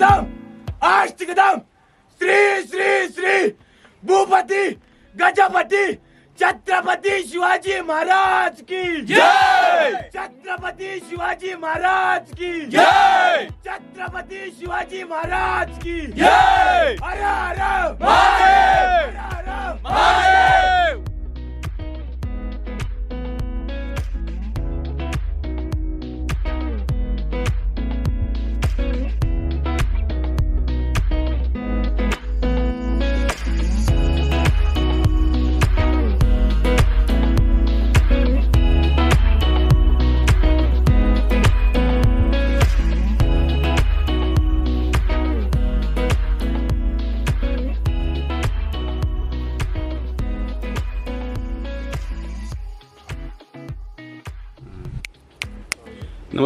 आष्टकदम आष्टकदम श्री श्री श्री भूपती गजपती छत्रपती शिवाजी महाराज की जय! छत्रपती शिवाजी महाराज की जय! छत्रपती शिवाजी महाराज की जय! हर हर महादेव! हर हर महादेव!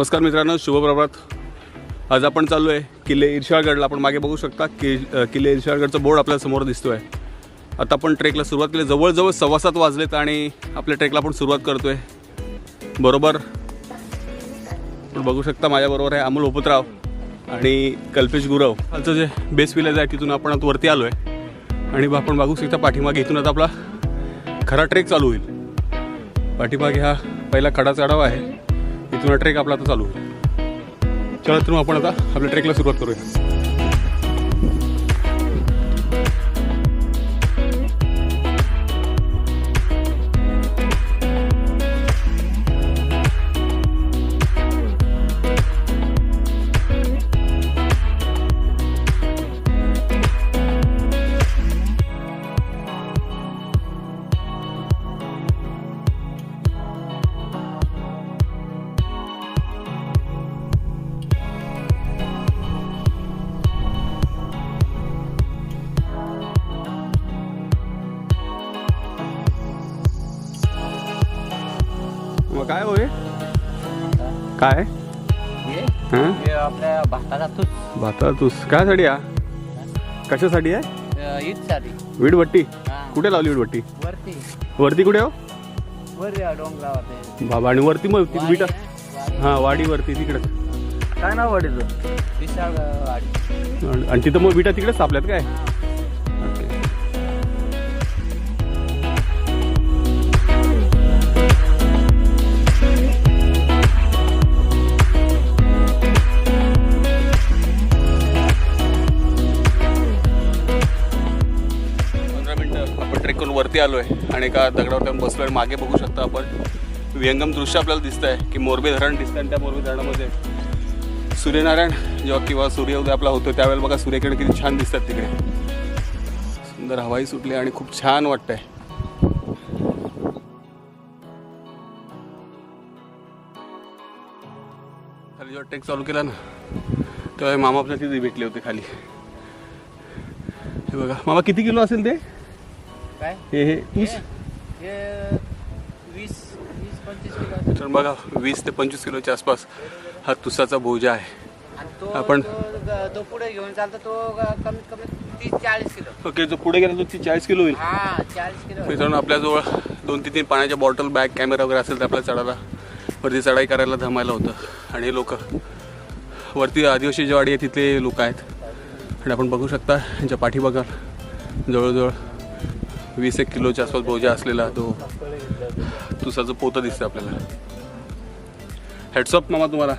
नमस्कार मित्रांनो शुभप्रभात आज आपण चाललो आहे किल्ले इर्शाळगडला. आपण मागे बघू शकता कि किल्ले इर्शाळगडचा बोर्ड आपल्यासमोर दिसतो आहे आता आपण ट्रेकला सुरुवात केली. जवळजवळ सव्वा सात वाजलेत आणि आपल्या ट्रेकला आपण सुरुवात करतो आहे बरोबर? आपण बघू शकता माझ्याबरोबर आहे अमोल उपतराव आणि कल्पेश गुरव. आजचं जे बेस विलेज आहे तिथून आपण आता वरती आलो आहे आणि आपण बघू शकता पाठीमागे इथून आता आपला खरा ट्रेक चालू होईल. पाठीमागे हा पहिला खडा चढावा आहे. इथून ट्रेक आपला आता चालू होईल. चला तर मग आपण आता आपल्या ट्रेकला सुरुवात करूया. काय होय काय? हां? हे? आपल्या भाताला तूच भाता तूस. कायसाठी हा? कशासाठी आहे? ईदसाठी. वीडभट्टी हा. कुठे लावली वीडभट्टी वरती. वरती कुठे हो? वर या डोंगरावर बाबा आणि वरती मग ती विटा वाडी हां वाडीवरती तिकडे. काय नाव वाडीचं? विशाळ वाडी. आणि तिथं मग विटा तिकडेच तापल्यात काय? वरती आलो आहे आणि एका दगडावर आपण बसलो आहे मागे बघू शकता आपण व्यंगम दृश्य आपल्याला दिसत आहे की मोरबी धरण दिसतं आणि त्या मोरबी धरणामध्ये सूर्यनारायण जेव्हा किंवा सूर्योदय आपला होतो त्यावेळेला बघा सूर्यकिरण किती छान दिसतात तिकडे. सुंदर हवाई सुटली आणि खूप छान वाटतंय. खाली जेव्हा ट्रेक चालू केला ना तेव्हा मामा आपल्या तिथे भेटले होते खाली. हे बघा मामा किती किलो असेल ते? काय? हे हे ऊस हे वीस वीस पंचवीस किलो तर बघा वीस ते पंचवीस किलोच्या आसपास हा तुसाचा भोजा आहे. आणि तो आपण- तो ग- तो पुढे घेऊन चालतो तो ग- कमीत कमी तीस चाळीस किलो. ओके जो पुढे गेला तो ती चाळीस किलो होईल. हा चाळीस किलो मित्रांनो आपल्याजवळ दोन ते तीन पाण्याच्या बॉटल बॅग कॅमेरा वगैरे असेल तर आपल्याला चढायला वरती चढाई करायला धमायला होतं. आणि हे लोक वरती आदिवासी वाडी आहे तिथले लोक आहेत. आणि आपण बघू शकता यांच्या पाठीमागं जवळजवळ वीस एक किलोच्या आसपास भोजा असलेला तो तुसाचं पोतं दिसतं आपल्याला. हेडसअप मामा तुम्हाला.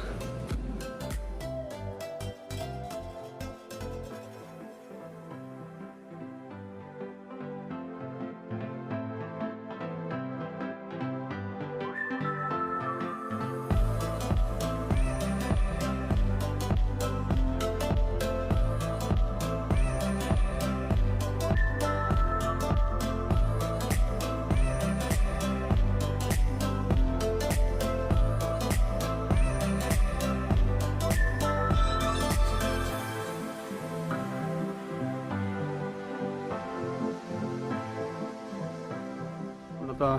आता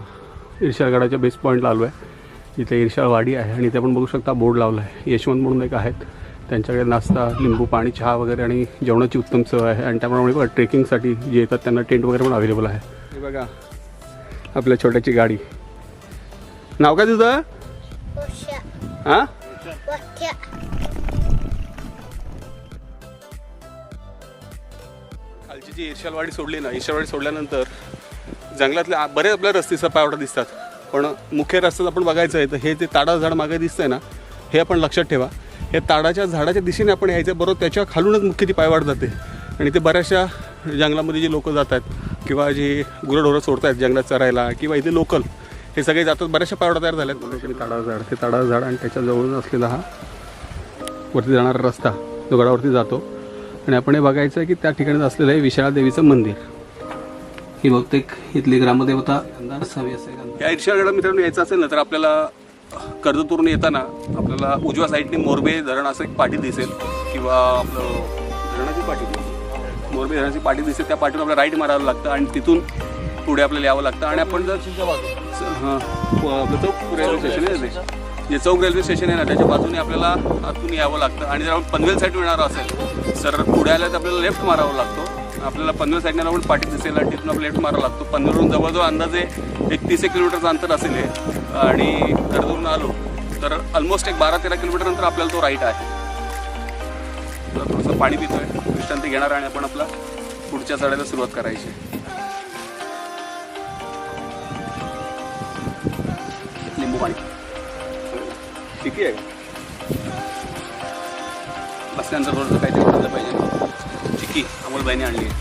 इर्शाळगडाच्या बेस पॉईंटला आलो आहे. इथे इर्शाळ वाडी आहे आणि इथे आपण बघू शकता बोर्ड लावला आहे. यशवंत म्हणून एक आहेत. त्यांच्याकडे नाश्ता लिंबू पाणी चहा वगैरे आणि जेवणाची उत्तम चव आहे. आणि त्याप्रमाणे बघा ट्रेकिंगसाठी जे येतात त्यांना टेंट वगैरे पण अवेलेबल आहे. हे बघा आपल्या छोट्याची गाडी. नाव काय तुझं? हां? ही जी ईर्षालवाडी सोडली ना ईर्षालवाडी सोडल्यानंतर जंगलातल्या बरेच आपल्याला रस्ते पायवाटा दिसतात. पण मुख्य रस्त्यात आपण बघायचं आहे तर हे जे ताडा झाड मागे दिसतंय ना हे आपण लक्षात ठेवा. हे ताडाच्या झाडाच्या दिशेने आपण यायचं बरोबर त्याच्या खालूनच मुख्य ती पायवाट जाते. आणि ते बऱ्याचशा जंगलामध्ये जी लोकं जातात किंवा जी गुरंढोरं सोडतात जंगलात चरायला किंवा इथे लोकल हे सगळे जातात बऱ्याचशा पायवाटा तयार झाल्या आहेत ताडा झाड ते ताडा झाड आणि त्याच्या जवळून असलेला हा वरती जाणारा रस्ता जो गडावरती जातो. आणि आपण हे बघायचं आहे की त्या ठिकाणी असलेलं आहे विशाळा देवीचं मंदिर. ही बहुतेक इथली ग्रामदेवता असावी असेल या ईर्षागडा मित्रांनो यायचं असेल ना तर आपल्याला कर्जतवरून येताना आपल्याला उजव्या साईडने मोरबे धरण असं एक पाठी दिसेल किंवा आपलं धरणाची पाठी दिसेल. मोरबे धरणाची पाठी दिसेल त्या पाठीवर आपल्याला राईट मारावं लागतं आणि तिथून पुढे आपल्याला यावं लागतं. आणि आपण जर हां आपलं चौक रेल्वे स्टेशन आहे जे चौक रेल्वे स्टेशन आहे ना त्याच्या बाजूने आपल्याला आतून यावं लागतं. आणि जर आपण पनवेल साईड येणार असेल तर पुढे आल्या तर आपल्याला लेफ्ट मारावं लागतो. आपल्याला पनवेल साईडने पण पाठी दिसेल आणि तिथून आपल्याला लेफ्ट मारा लागतो. पनवेलवरून जवळजवळ अंदाजे एक तीस एक किलोमीटरचं अंतर असेल हे. आणि कर्जवरून आलो तर ऑलमोस्ट एक बारा तेरा किलोमीटर नंतर आपल्याला तो राईट आहे. तर थोडंसं पाणी पितोय विश्रांती घेणार आणि आपण आपला पुढच्या चढायला सुरुवात करायची. लिंबू पाणी. ठीक आहे. बसल्यानंतर थोडंसं काहीतरी खाल्लं पाहिजे. चिकी अमोल बाईने आणली आहे.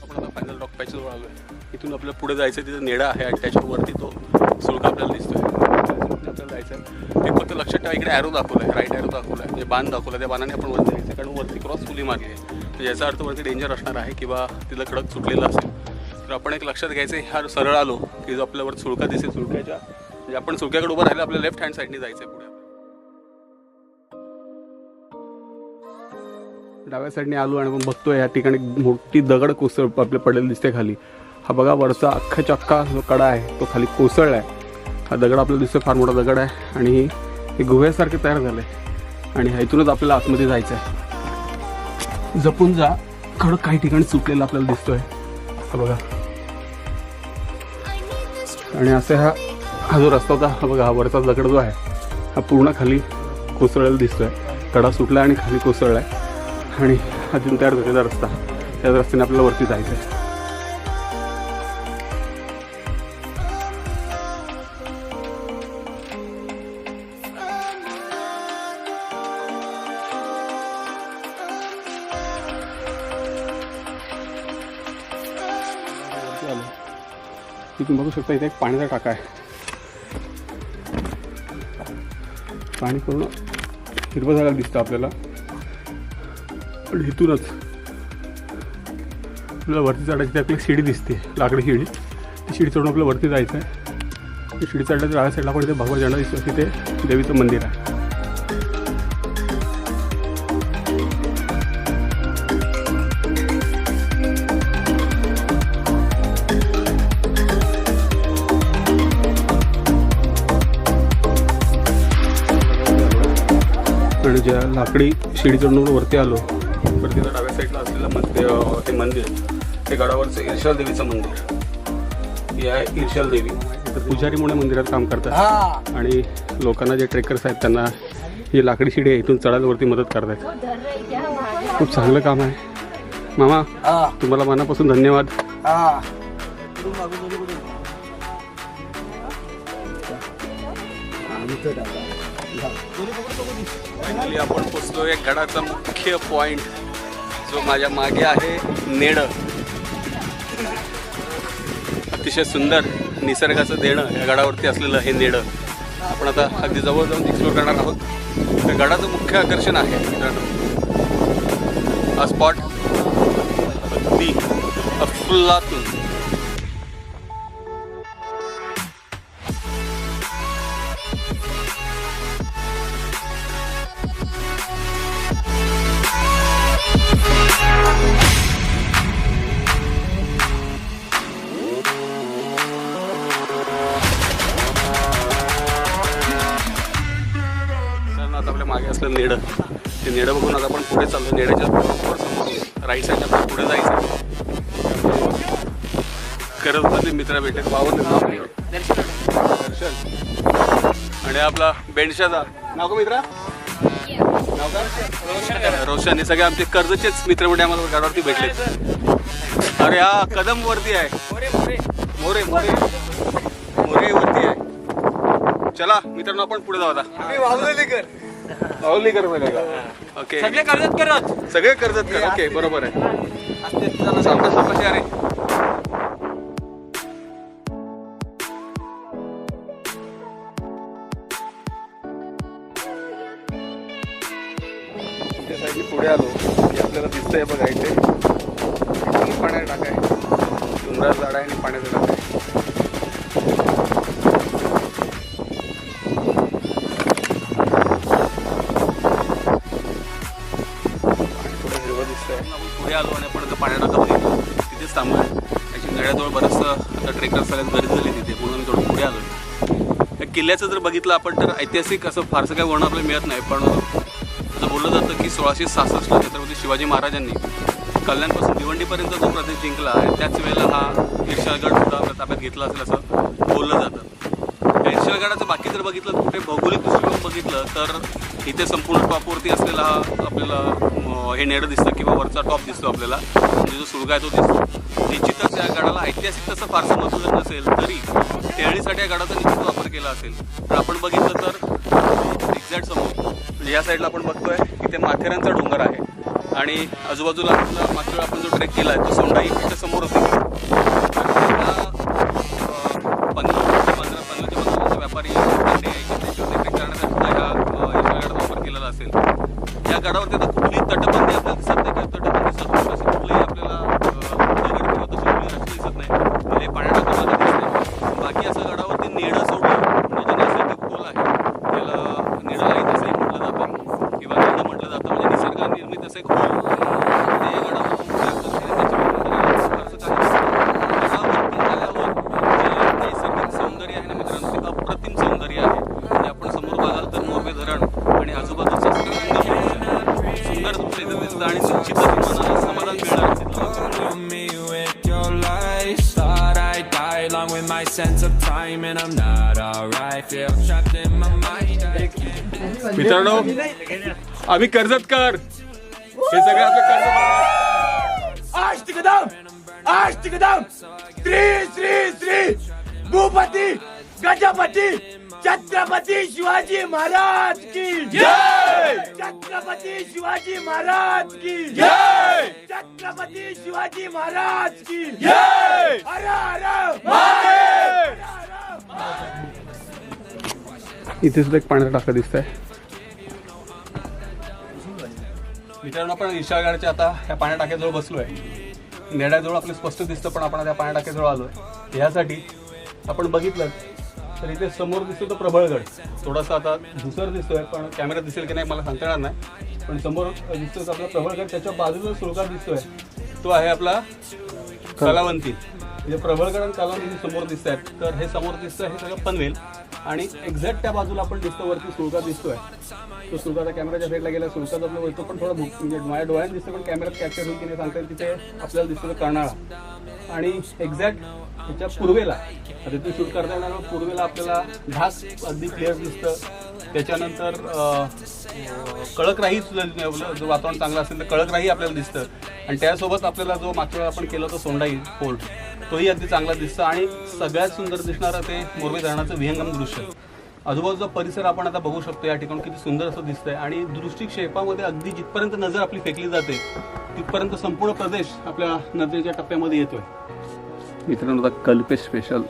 आणली फायनल आहे इथून आपल्याला पुढे जायचं तिथं नेडा आहे आणि त्याच्यावरती तो सुळका आपल्याला दिसतोय. आपल्याला जायचं ते फक्त लक्षात ठेवा इकडे ॲरो दाखवलं आहे राईट ॲरो दाखवला आहे म्हणजे बाण दाखवला त्या बाणाने आपण वरती जायचं कारण वरती क्रॉस फुली मारली आहे. याचा अर्थ वरती डेंजर असणार आहे किंवा तिला कडक सुटलेलं असेल. तर आपण एक लक्षात घ्यायचं आहे हा सरळ आलो की जो आपल्यावर सुळका दिसेल सुळक्याच्या म्हणजे आपण सुळक्याकडे उभं राहिलं आपल्या लेफ्ट हँड साईडने जायचं आहे पुढे. डाव्या साईडने आलो आणि आपण बघतोय या ठिकाणी मोठी दगड कोसळ आपल्या पडलेली दिसते खाली. हा बघा वरचा अख्खाच्या अख्खा जो कडा आहे तो खाली कोसळला आहे हा दगड आपल्याला दिसतोय फार मोठा दगड आहे. आणि हे गुह्यासारखे तयार झालं आहे आणि ह्या इथूनच आपल्याला आतमध्ये जायचं आहे जपून जा. खडक काही ठिकाणी सुटलेला आपल्याला दिसतोय. हा बघा. आणि असे हा हा जो रस्ता होता हा बघा हा वरचा दगड जो आहे हा पूर्ण खाली कोसळलेला दिसतोय. कडा सुटला आणि खाली कोसळला आहे आणि अजून तिथून तयार झालेला रस्ता. त्या रस्त्याने आपल्याला वरती जायचं आहे तुम्ही बघू शकता इथे एक पाण्याचा टाका आहे. पाणी पूर्ण हिरवं झालेलं दिसतं आपल्याला. पण इथूनच आपल्याला वरती चढायची आपली शिडी दिसते लाकडी शिडी. ती शिडी चढून आपल्याला वरती जायचं आहे ती शिडी चढल्याच्या डाव्या साईडला पण इथे भगवा झेंडा दिसतो तिथे देवीचं मंदिर आहे. आणि ज्या लाकडी शिडी चढून वरती आलो वरती त्या डाव्या साईडला असलेलं मंदिर अं, ते मंदिर ते गडावरचं ईर्षाल देवीचं मंदिर. ही आहे ईर्षाल देवी. इथं पुजारी म्हणून मंदिरात काम करतात. आणि लोकांना जे ट्रेकर्स आहेत त्यांना ही लाकडी शिडी आहे इथून चढायला वरती मदत करतात खूप चांगलं काम आहे. मामा तुम्हाला मनापासून धन्यवाद. फायनली आपण पोचलो एक गडाचा मुख्य पॉइंट जो माझ्या मागे आहे नेड अतिशय सुंदर निसर्गाचं देणं या गडावरती असलेलं हे नेड आपण आता अगदी जवळ जाऊन एक्सप्लोर करणार आहोत. तर गडाचं मुख्य आकर्षण आहे मित्रांनो. हा स्पॉट अगदी अफलातून. मित्र भेटले वावर दर्शन. आणि आपला बेंडशाचा. नाव का मित्रा? रोशन हे सगळे आमचे कर्जचेच मित्र म्हणजे आम्हाला गाडावरती भेटले अरे हा कदम वरती आहे. मोरे मोरे. मोरे वरती आहे. चला मित्रांनो आपण पुढे जाऊ आता. कर. ओके सगळे कर्जत करत. सगळे कर्जत कर. ओके बरोबर आहे. सावकाश सावकाश साईडने पुढे आलो. की आपल्याला दिसतंय बघा इथे. इथून पाण्यात टाक आहे डोंगरात झाड आहे आणि पाण्याचं टाक आहे हिरवं दिसतंय. आपण पुढे आलो आणि आपण आता पाण्यात टाका बघितलं. तिथेच थांबलो त्याची नळ्याजवळ बरंचसं आता ट्रेकर सगळ्यात गर्दी झाली तिथे. म्हणून आम्ही थोडं पुढे आलो. या किल्ल्याचं जर बघितलं आपण तर ऐतिहासिक असं फारसं काही वर्णन आपल्याला मिळत नाही पण असं बोललं जातं की सोळाशे सहासष्टला छत्रपती शिवाजी महाराजांनी कल्याणपासून भिवंडीपर्यंत जो प्रदेश जिंकला आहे त्याच वेळेला हा ईर्षागड सुद्धा आपल्या ताब्यात घेतला असेल असं बोललं जातं. या ईर्षागडाचं बाकी जर बघितलं तर कुठे भौगोलिक दृष्टिकोन बघितलं तर इथे संपूर्ण टॉपवरती असलेला हा आपल्याला हे नेडं दिसतं किंवा वरचा टॉप दिसतो आपल्याला. म्हणजे जो सुळगा आहे तो दिसतो. निश्चितच या गडाला ऐतिहासिक तसं फारसं महत्त्व जर नसेल तरी टेळीसाठी या गडाचा निश्चित वापर केला असेल. तर आपण बघितलं तर एक्झॅक्ट समोर म्हणजे या साईडला आपण बघतोय इथे माथेरानचा डोंगर आहे. आणि आजूबाजूला आपला मागच्या आपण जो ट्रेक केला आहे तो सोंडाई इथे समोर जे नैसर्गिक सौंदर्य आहे ना मित्रांनो ते अप्रतिम सौंदर्य आहे. म्हणजे आपण समोर बघाल तर धरण आणि आजूबाजूचा सुंदर दिसतं आणि निश्चितच मनाला समाधान मिळणार मित्रांनो आम्ही हे सगळे आपले श्री श्री श्री. भूपती गजपती छत्रपती शिवाजी महाराज की जय. छत्रपती शिवाजी महाराज की जय. छत्रपती शिवाजी महाराज की जय. हर हर महादेव इथे सुद्धा एक पाण्याचा टाका दिसत आहे मित्रांनो आपण ईशागाडच्या आता ह्या पाण्या टाक्याजवळ बसलो आहे नेड्याजवळ आपलं स्पष्ट दिसतं पण आपण त्या पाण्या टाक्याजवळ आलो आहे ह्यासाठी आपण बघितलं तर इथे समोर दिसतो तो प्रबळगड. थोडासा आता धुसर दिसतोय पण कॅमेरा दिसेल की नाही मला सांगता येणार नाही. पण समोर दिसतोय आपला प्रबळगड त्याच्या बाजूला सुळका दिसतोय. तो आहे आपला कलावंती. म्हणजे प्रबळगड आणि कलावंती समोर दिसत आहेत तर हे समोर दिसतं हे सगळं पनवेल. आणि एक्झॅक्ट त्या बाजूला आपण दिसतो वरती सुळका दिसतोय. तो सुळकाचा कॅमेराच्या साईडला गेला सुळकाचा आपला वरतो पण थोडा भूक म्हणजे माझ्या डोळ्यात दिसतो पण कॅमेरात कॅप्चर होईल की नाही सांगता तिथे आपल्याला दिसतो कर्नाळा. आणि एक्झॅक्ट त्याच्या पूर्वेला आता शूट करता येणार पूर्वेला आपल्याला घास अगदी क्लिअर दिसतं. त्याच्यानंतर अं, कळकराही सुद्धा जो वातावरण चांगलं असेल तर कळकराही आपल्याला दिसतं. आणि त्यासोबत आपल्याला जो मागच्या आपण केलं तो सोंडाई फोर्ट तोही अगदी चांगला दिसतो आणि सगळ्यात सुंदर दिसणारं ते मुरबे धरणाचं विहंगम दृश्य. आजूबाजूचा परिसर आपण आता बघू शकतो या ठिकाणी किती सुंदर असं दिसतंय आणि दृष्टिक्षेपामध्ये अगदी जिथपर्यंत नजर आपली फेकली जाते तिथपर्यंत संपूर्ण प्रदेश आपल्या नजरेच्या टप्प्यामध्ये येतोय. मित्रांनो आता कल्पे स्पेशल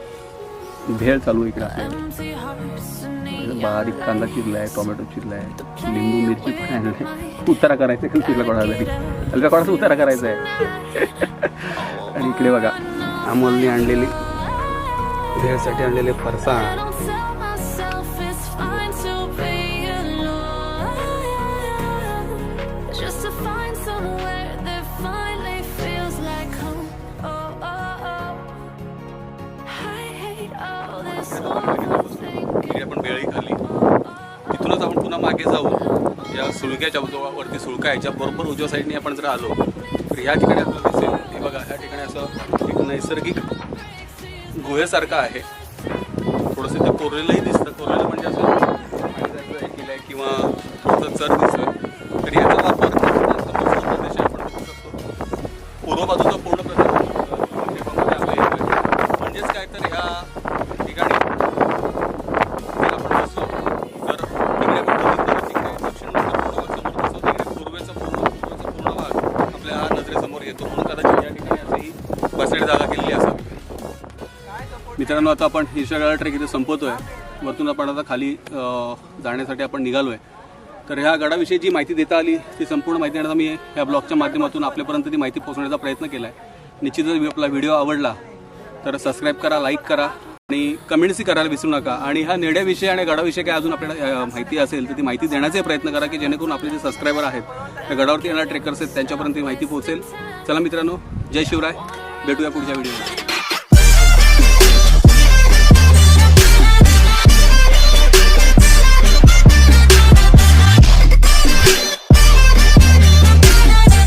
भेळ चालू इकडे म्हणजे बारीक कांदा चिरलाय टोमॅटो चिरलाय लिंबू मिरची पण आहे उतारा करायचा आहे कल्पीला कोणाला तरी? कोणाचा उतारा करायचा आहे. आणि इकडे बघा. अमोलने आणलेली. भेळसाठी आणलेले फरसाण home. Oh, oh, oh. आपण तिथूनच आपण पुन्हा मागे जाऊ. या सुळक्याच्या वरती सुळका याच्या बरोबर उजव्या साईडने आपण जर आलो तर ह्या ठिकाणी आपल्याला दिसेल. हे बघा ह्या ठिकाणी असं नैसर्गिक गुहेसारखं आहे. थोडंसं ते कोरलेलंही दिसतं कोरलेलं मित्रांनो आता आपण ईर्षागाळा ट्रेक इथे संपवतोय वरतून आपण आता खाली जाण्यासाठी आपण निघालो आहे तर ह्या गडाविषयी जी माहिती देता आली ती संपूर्ण माहिती देण्याचा मी ह्या ब्लॉगच्या माध्यमातून आपल्यापर्यंत ती माहिती पोहोचवण्याचा प्रयत्न केला आहे निश्चितच आपला व्हिडिओ आवडला तर सबस्क्राईब करा लाईक करा आणि कमेंट्सही करायला विसरू नका. आणि ह्या नेड्याविषयी आणि गडाविषयी काय अजून आपल्याला माहिती असेल तर ती माहिती देण्याचे प्रयत्न करा की जेणेकरून आपले जे सबस्क्रायबर आहेत त्या गडावरती येणारे ट्रेकर्स आहेत त्यांच्यापर्यंत ती माहिती पोहोचेल. चला मित्रांनो जय शिवराय. भेटूया पुढच्या व्हिडिओमध्ये.